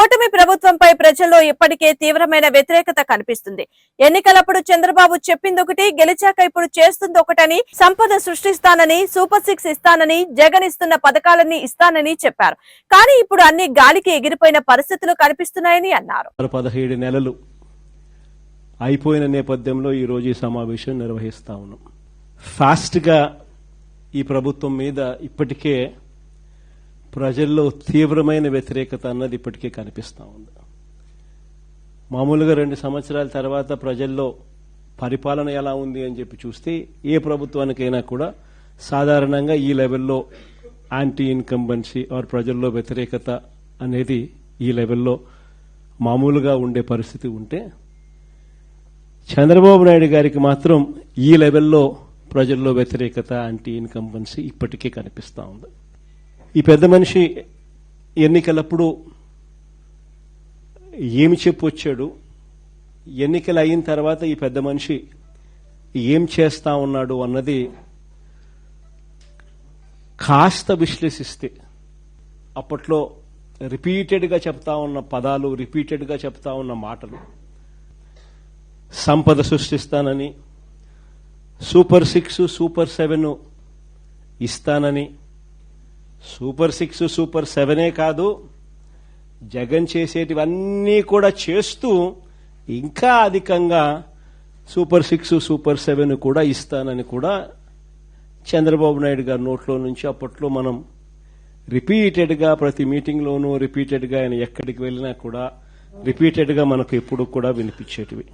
కూటమి ప్రభుత్వంపై ప్రజల్లో ఇప్పటికే తీవ్రమైన వ్యతిరేకత కనిపిస్తుంది. ఎన్నికలప్పుడు చంద్రబాబు చెప్పిందొకటి గెలిచాక ఇప్పుడు చేస్తుంది ఒకటని సంపద సృష్టిస్తానని సూపర్ సిక్స్ ఇస్తానని జగన్ ఇస్తున్న పథకాలన్నీ ఇస్తానని చెప్పారు. కానీ ఇప్పుడు అన్ని గాలికి ఎగిరిపోయిన పరిస్థితులు కనిపిస్తున్నాయని అన్నారు. పదహేడు నెలలు అయిపోయిన నేపథ్యంలో ఈరోజు ఈ సమావేశం నిర్వహిస్తా ఉన్నాం. ఫాస్ట్గా ఈ ప్రభుత్వం మీద ఇప్పటికే ప్రజల్లో తీవ్రమైన వ్యతిరేకత అన్నది ఇప్పటికే కనిపిస్తా ఉంది. మామూలుగా రెండు సంవత్సరాల తర్వాత ప్రజల్లో పరిపాలన ఎలా ఉంది అని చెప్పి చూస్తే ఏ ప్రభుత్వానికైనా కూడా సాధారణంగా ఈ లెవెల్లో యాంటీ ఇన్కంబెన్సీ ఆర్ ప్రజల్లో వ్యతిరేకత అనేది ఈ లెవెల్లో మామూలుగా ఉండే పరిస్థితి ఉంటే చంద్రబాబు నాయుడు గారికి మాత్రం ఈ లెవెల్లో ప్రజల్లో వ్యతిరేకత యాంటీ ఇన్కంబెన్సీ ఇప్పటికే కనిపిస్తూ ఉంది. ఈ పెద్ద మనిషి ఎన్నికలప్పుడు ఏమి చెప్పొచ్చాడు ఎన్నికలు అయిన తర్వాత ఈ పెద్ద మనిషి ఏం చేస్తా ఉన్నాడు అన్నది కాస్త విశ్లేషిస్తే అప్పట్లో రిపీటెడ్గా చెప్తా ఉన్న పదాలు రిపీటెడ్గా చెప్తా ఉన్న మాటలు సంపద సృష్టిస్తానని సూపర్ సిక్స్ సూపర్ సెవెన్ ఇస్తానని సూపర్ సిక్స్ సూపర్ సెవెనే కాదు. జగన్ చేసేటివన్నీ కూడా చేస్తూ ఇంకా అధికంగా సూపర్ సిక్స్ సూపర్ సెవెన్ కూడా ఇస్తానని కూడా చంద్రబాబు నాయుడు గారి నోట్లో నుంచి అప్పట్లో మనం రిపీటెడ్గా ప్రతి మీటింగ్లోనూ రిపీటెడ్గా ఆయన ఎక్కడికి వెళ్ళినా కూడా రిపీటెడ్గా మనకు ఎప్పుడు కూడా వినిపించేటివి.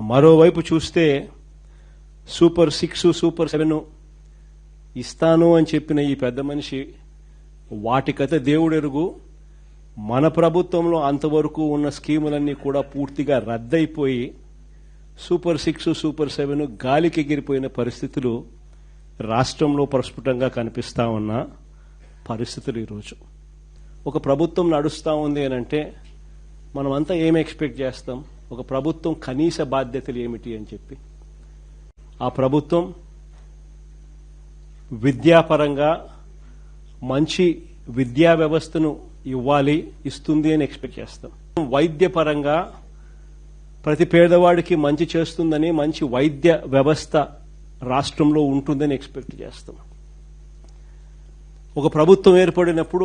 మరోవైపు చూస్తే సూపర్ సిక్స్ సూపర్ సెవెన్ ఇస్తాను అని చెప్పిన ఈ పెద్ద మనిషి వాటికైతే దేవుడెరుగు. మన ప్రభుత్వంలో అంతవరకు ఉన్న స్కీములన్నీ కూడా పూర్తిగా రద్దయిపోయి సూపర్ సిక్స్ సూపర్ సెవెన్ గాలికి ఎగిరిపోయిన పరిస్థితులు రాష్ట్రంలో ప్రస్ఫుటంగా కనిపిస్తా ఉన్న పరిస్థితులు ఈరోజు. ఒక ప్రభుత్వం నడుస్తూ ఉంది అంటే మనమంతా ఏం ఎక్స్పెక్ట్ చేస్తాం? ఒక ప్రభుత్వం కనీస బాధ్యతలు ఏమిటి అని చెప్పి. ఆ ప్రభుత్వం విద్యాపరంగా మంచి విద్యా వ్యవస్థను ఇవ్వాలి ఇస్తుంది అని ఎక్స్పెక్ట్ చేస్తాం. వైద్యపరంగా ప్రతి పేదవాడికి మంచి చేస్తుందని మంచి వైద్య వ్యవస్థ రాష్ట్రంలో ఉంటుందని ఎక్స్పెక్ట్ చేస్తాం. ఒక ప్రభుత్వం ఏర్పడినప్పుడు